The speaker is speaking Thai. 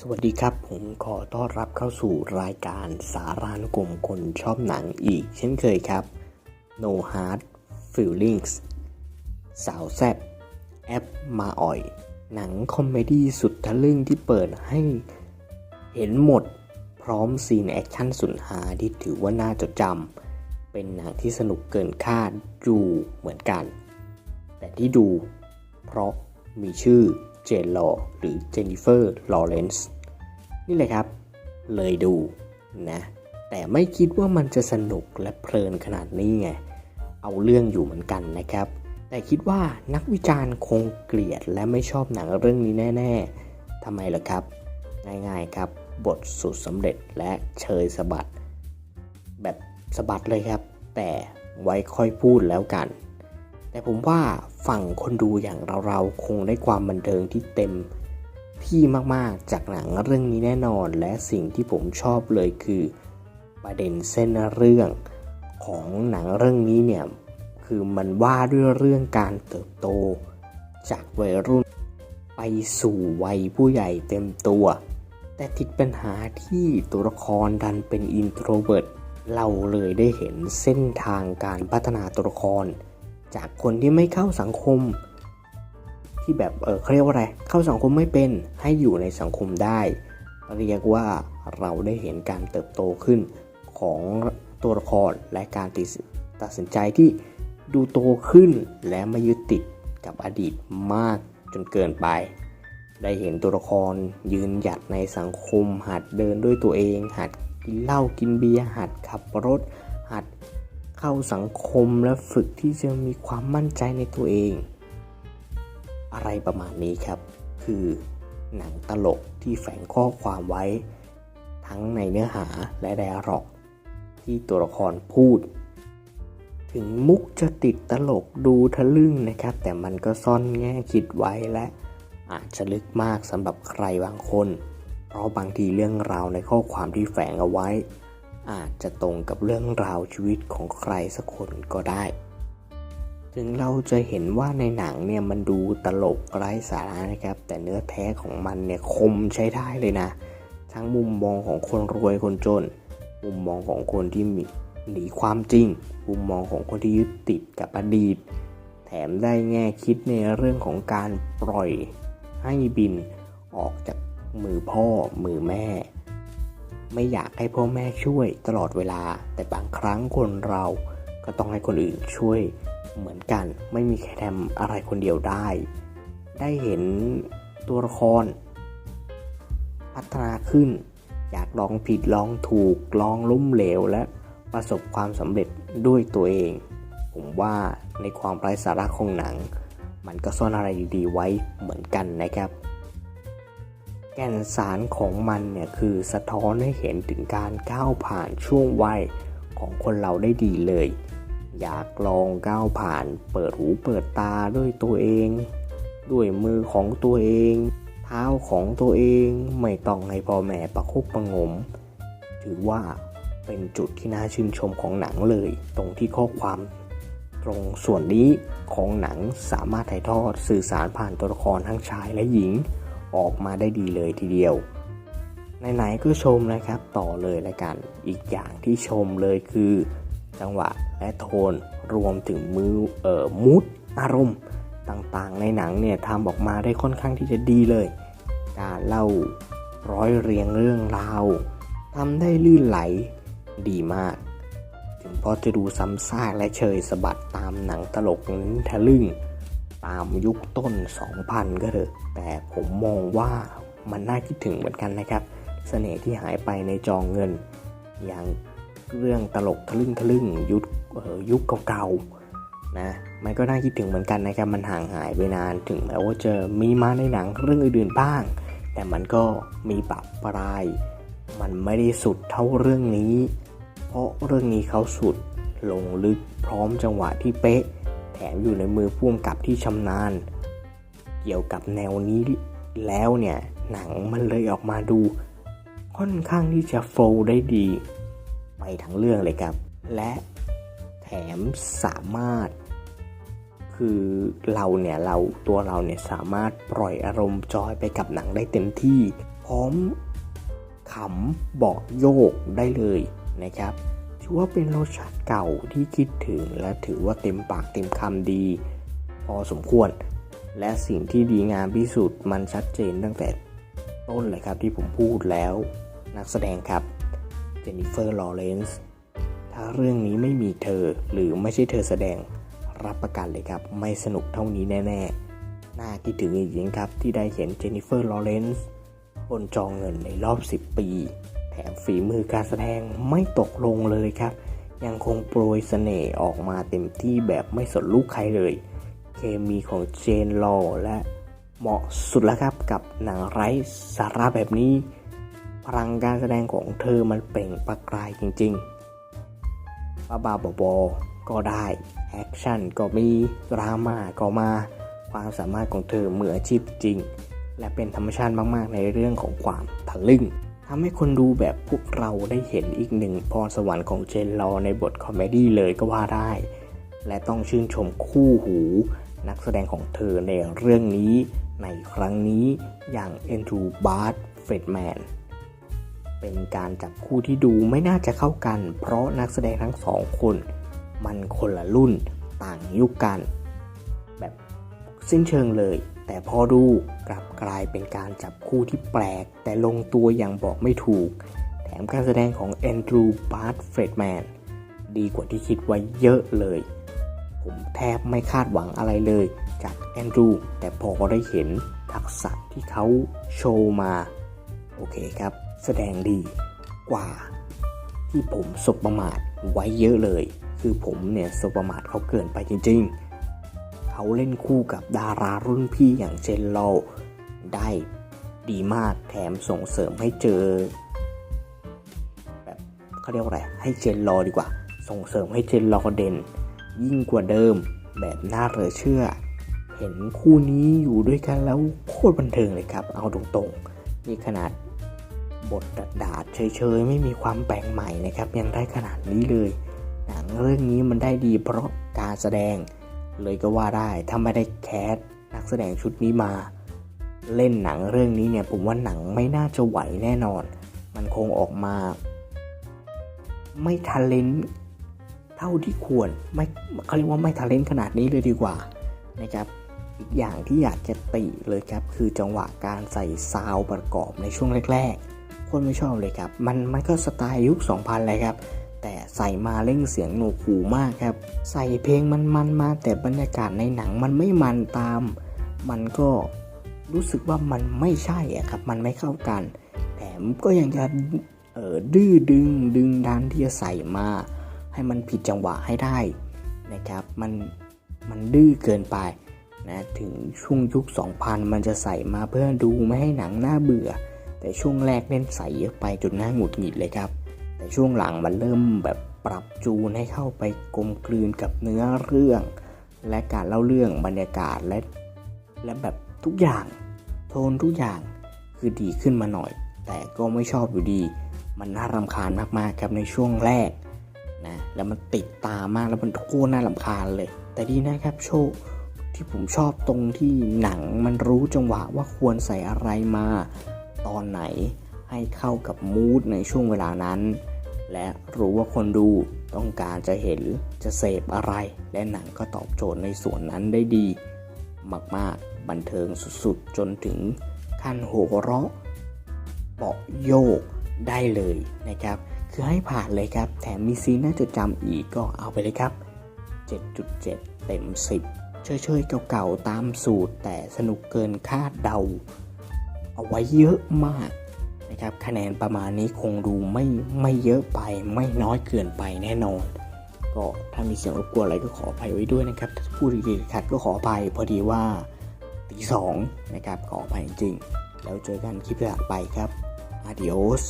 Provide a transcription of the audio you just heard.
สวัสดีครับ ผมขอต้อนรับเข้าสู่รายการสารานุกรมคนชอบหนังอีกเช่นเคยครับ No Hard Feelings สาวแซบแอปมาอ่อย หนังคอมเมดี้สุดทะลึ่งที่เปิดให้เห็นหมดพร้อมซีนแอคชั่นสุดฮาที่ถือว่าน่าจดจำเป็นหนังที่สนุกเกินคาดดูเหมือนกัน แต่ที่ดูเพราะมีชื่อ เจนลอหรือเจนนิเฟอร์ลอเรนซ์นี่เลยครับ เลยดูนะแต่ไม่คิดว่ามันจะสนุกและเพลินขนาดนี้ไง เอาเรื่องอยู่เหมือนกันนะครับ แต่คิดว่านักวิจารณ์คงเกลียดและไม่ชอบหนังเรื่องนี้แน่ ๆทำไมล่ะครับ ง่ายๆครับ บทสุดสำเร็จและเชยสะบัด แบบสะบัดเลยครับ แต่ไว้ค่อยพูดแล้วกัน แต่ผมว่าฝั่งคนดูอย่างเราๆคงได้ความบันเทิงที่เต็มที่มากๆจากหนังเรื่องนี้แน่นอน และสิ่งที่ผมชอบเลยคือประเด็นเส้นเรื่องของหนังเรื่องนี้เนี่ยคือมันว่าด้วยเรื่องการเติบโต จากวัยรุ่นไปสู่วัยผู้ใหญ่เต็มตัว แต่ติดปัญหาที่ตัวละครดันเป็นอินโทรเวิร์ตเราเลยได้เห็นเส้นทางการพัฒนาตัวละคร จากคนที่ไม่เข้าสังคม ที่แบบเออเขาเรียกว่าอะไรเข้าสังคมไม่เป็นให้อยู่ในสังคมได้ เรียกว่าเราได้เห็นการเติบโตขึ้นของตัวละครและการตัดสินใจที่ดูโตขึ้นและไม่ยึดติดกับอดีตมากจนเกินไป ได้เห็นตัวละครยืนหยัดในสังคม หัดเดินด้วยตัวเอง หัดกินเหล้ากินเบียร์หัดขับรถ หัด เข้าสังคมและฝึกที่จะมีความมั่นใจในตัวเอง อะไรประมาณนี้ครับ คือหนังตลกที่แฝงข้อความไว้ ทั้งในเนื้อหาและไดอะล็อก ที่ตัวละครพูด ถึงมุกจะติดตลกดูทะลึ่งนะครับ แต่มันก็ซ่อนแง่คิดไว้และอาจจะลึกมากสำหรับใครบางคน เพราะบางทีเรื่องราวในข้อความที่แฝงเอาไว้ อาจจะตรงกับเรื่องราวชีวิตของใครสักคนก็ได้ ถึงเราจะเห็นว่าในหนังเนี่ยมันดูตลกไร้สาระนะครับ แต่เนื้อแท้ของมันเนี่ยคมใช้ได้เลยนะ ทั้งมุมมองของคนรวยคนจน มุมมองของคนที่มีหนีความจริง มุมมองของคนที่ยึดติดกับอดีต แถมได้แง่คิดในเรื่องของการปล่อยให้บินออกจากมือพ่อมือแม่ ไม่อยากให้พ่อแม่ช่วยตลอดเวลา แต่บางครั้งคนเราก็ต้องให้คนอื่นช่วยเหมือนกัน ไม่มีใครทำอะไรคนเดียวได้ ได้เห็นตัวละคร พัฒนาขึ้น อยากลองผิดลองถูกลองล้มเหลวและประสบความสำเร็จด้วยตัวเอง ผมว่าในความไร้สาระของหนัง มันก็ซ่อนอะไรดีๆไว้เหมือนกันนะครับ แก่นสารของมันเนี่ยคือสะท้อนให้เห็นถึงการก้าวผ่านช่วงวัยของคนเราได้ดีเลย อยากลองก้าวผ่านเปิดหูเปิดตาด้วยตัวเอง ด้วยมือของตัวเอง เท้าของตัวเองไม่ต้องให้พ่อแม่ประคุบประงม ถือว่าเป็นจุดที่น่าชื่นชมของหนังเลย ตรงที่ข้อความ ตรงส่วนนี้ของหนังสามารถถ่ายทอดสื่อสารผ่านตัวละครทั้งชายและหญิง ออกมาได้ดีเลยทีเดียวไหนๆก็ชมนะครับต่อเลยละกัน อีกอย่างที่ชมเลยคือ จังหวะและโทนรวมถึงมือเอ่อมูดอารมณ์ต่างๆ ในหนังเนี่ยทำออกมาได้ค่อนข้างที่จะดีเลย การเล่าร้อยเรียงเรื่องราวทำได้ลื่นไหลดีมาก ถึงพอจะดูซ้ำซากและเชยสะบัดตามหนังตลกนั้นทะลึ่ง ตามยุคต้น 2000 ก็เถอะ แต่ผมมองว่ามันน่าคิดถึงเหมือนกันนะครับเสน่ห์ที่หายไปในจองเงิน อย่างเรื่องตลกทะลึ่งทะลึ่งยุคเอ่อยุคเก่าๆนะมันก็น่าคิดถึงเหมือนกันนะครับ มันห่างหายไปนานถึงแม้ว่าจะมีมาในหนังเรื่องอื่นๆบ้าง แต่มันก็มีปรับปราย มันไม่ได้สุดเท่าเรื่องนี้ เพราะเรื่องนี้เขาสุดลงลึกพร้อมจังหวะที่เป๊ะ แถมอยู่ในมือพ่วงกับที่ชำนาญ เกี่ยวกับแนวนี้แล้วเนี่ยหนังมันเลยออกมาดู ค่อนข้างที่จะโฟล์ได้ดี ไปทั้งเรื่องเลยครับ และแถมสามารถ คือเราเนี่ยเราตัวเราเนี่ยสามารถปล่อยอารมณ์จอยไปกับหนังได้เต็มที่ พร้อมขำเบาโยกได้เลยนะครับ ถือว่าเป็นรสชาติเก่าที่คิดถึงและถือว่าเต็มปากเต็มคำดี พอสมควร และสิ่งที่ดีงามที่สุดมันชัดเจนตั้งแต่ต้นเลยครับที่ผมพูดแล้ว นักแสดงครับเจนนิเฟอร์ลอเรนซ์ถ้าเรื่องนี้ไม่มีเธอหรือไม่ใช่เธอแสดงรับประกันเลยครับ ไม่สนุกเท่านี้แน่ๆ น่าคิดถึงอีกอย่างครับ ที่ได้เห็นเจนนิเฟอร์ลอเรนซ์บนจองเงินในรอบ 10 ปี แถมฝีมือการแสดงไม่ตกลงเลยครับ ยังคงโปรยเสน่ห์ออกมาเต็มที่แบบไม่สนลูกใครเลย เคมีของเจนลอและเหมาะสุดแล้วครับกับหนังไร้สาระแบบนี้ พลังการแสดงของเธอมันเปล่งประกายจริงๆบ้าบาบอก็ได้แอคชั่นก็มีดราม่าก็มาความสามารถของเธอเหมืออาชีพจริง และเป็นธรรมชาติมากๆในเรื่องของความทะลึ่ง ทำให้คนดูแบบพวกเราได้เห็นอีกหนึ่งพรสวรรค์ของเจนลอในบทคอมเมดี้เลยก็ว่าได้ และต้องชื่นชมคู่หูนักแสดงของเธอในเรื่องนี้ในครั้งนี้อย่างเอนดรูบาร์ตเฟดแมนเป็นการจับคู่ที่ดูไม่น่าจะเข้ากัน เพราะนักแสดงทั้งสองคน มันคนละรุ่นต่างยุคกัน แบบสิ้นเชิงเลย แต่พอดูกลับกลายเป็นการจับคู่ที่แปลก แต่ลงตัวอย่างบอกไม่ถูก แถมการแสดงของแอนดรูว์บาร์ตเฟรดแมนดีกว่าที่คิดไว้เยอะเลย ผมแทบไม่คาดหวังอะไรเลย จากแอนดรูว์แต่พอได้เห็นทักษะที่เขาโชว์มา โอเคครับ แสดงดีกว่า ที่ผมสบประมาทไว้เยอะเลย คือผมเนี่ยสบประมาทเขาเกินไปจริง ๆ เขาเล่นคู่กับดารารุ่นพี่อย่างเจนโลได้ดีมากแถมส่งเสริมให้เจอ แบบเขาเรียกว่าอะไร ให้เจนรอดีกว่า ส่งเสริมให้เจนรอเด่น ยิ่งกว่าเดิมแบบน่าเหลือเชื่อ เห็นคู่นี้อยู่ด้วยกันแล้วโคตรบันเทิงเลยครับ เอาตรงๆนี่ขนาดบทดาดเฉยๆ ไม่มีความแปลกใหม่นะครับ ยังได้ขนาดนี้เลย หนังเรื่องนี้มันได้ดีเพราะการแสดง เลยก็ว่าได้ถ้าไม่ได้แคสนักแสดงชุดนี้มา เล่นหนังเรื่องนี้เนี่ยผมว่าหนังไม่น่าจะไหวแน่นอน มันคงออกมา ไม่ทันเลนเท่าที่ควรไม่เขาเรียกว่าไม่ทันเลนขนาดนี้เลยดีกว่านะครับอีกอย่างที่อยากจะติเลยครับคือจังหวะการใส่ซาวประกอบในช่วงแรกๆ คนไม่ชอบเลยครับ มันมันก็สไตล์ยุค 2000 เลยครับ แต่ใส่มาเร่งเสียงหนวกหูมากครับ ใส่เพลงมันมันมาแต่บรรยากาศในหนังมันไม่มันตาม มันก็รู้สึกว่ามันไม่ใช่อะครับ มันไม่เข้ากันแถมก็ยังจะดื้อดึงดึงดันที่จะใส่มา ให้มันผิดจังหวะให้ได้นะครับ มันมันดื้อเกินไปนะถึงช่วงยุค 2000 มันจะใส่มาเพื่อดูไม่ให้หนังน่าเบื่อ แต่ช่วงแรกเล่นใส่เยอะไปจนน่าหงุดหงิดเลยครับ แต่ช่วงหลังมันเริ่มแบบปรับจูนให้เข้าไปกลมกลืนกับเนื้อเรื่อง และการเล่าเรื่องบรรยากาศและและแบบทุกอย่าง โทนทุกอย่างคือดีขึ้นมาหน่อย แต่ก็ไม่ชอบอยู่ดี มันน่ารำคาญมากๆครับในช่วงแรกนะแล้วมันติดตามากแล้วมันโคตรน่ารำคาญเลย แต่ดีนะครับโชว์ที่ผมชอบตรงที่หนังมันรู้จังหวะว่าควรใส่อะไรมา ตอนไหน ให้เข้ากับมูดในช่วงเวลานั้น และรู้ว่าคนดูต้องการจะเห็นจะเสพอะไร และหนังก็ตอบโจทย์ในส่วนนั้นได้ดี มากๆบันเทิงสุดๆ จนถึงขั้นโหเราะเปาะโยกได้เลยนะครับ คือให้ผ่านเลยครับ แถมมีซีนน่าจะจำอีกก็เอาไปเลยครับ 7.7 เต็ม 10เฉยๆเก่าๆตามสูตรแต่สนุกเกินคาดเดา เอาไว้เยอะมาก นะครับคะแนนประมาณนี้คงดูไม่ไม่เยอะไปไม่น้อยเกินไปแน่นอน ก็ถ้ามีเสียงรบกวนอะไรก็ขออภัยไว้ด้วยนะครับ ถ้าพูดดีๆขัดก็ขออภัยพอดีว่าตีสองนะครับขออภัยจริงๆแล้วเจอกันคลิปถัดไปครับอาดิโอส